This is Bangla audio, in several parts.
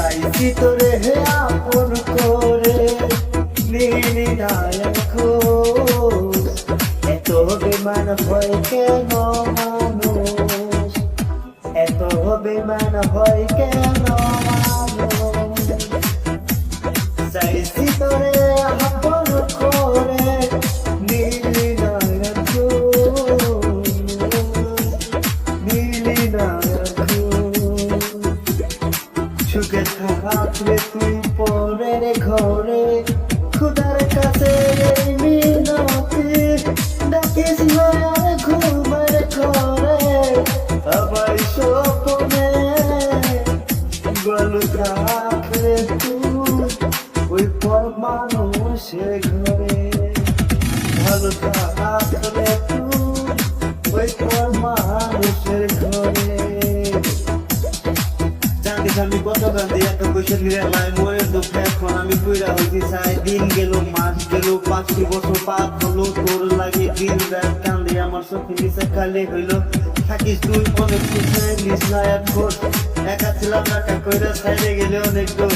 চাইছি তোরে হে আপন করে। নীলি নায়ক এত বিমান হয় কেন মানুষ? এত বিমান হয় কেন মানুষ? সুখে ঘরে। খুদার কাছে মিনতি। ডাকিস ঘুমের ঘরে। আবার স্বপ্নে থাকলে তুই। ওই পর মানুষের ঘরে। ভালো থাকলে তুই। জানি আমি কত গান্ধী এত নিয়ে লাই মরে দুঃখ এখন আমি কইরা হইতে চাই দিন গেল, মাস গেল, পাঁচটি বছর পার হলো, তোর লাগে দিন রাত কান্দি আমার চোখে নিচে খালি হইল। থাকিস তুই, অনেক খুশি নিস না এখন একা ছিলাম একা কইরা সাইডে গেলে অনেক দূর।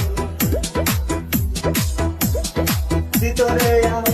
ভিতরে আপন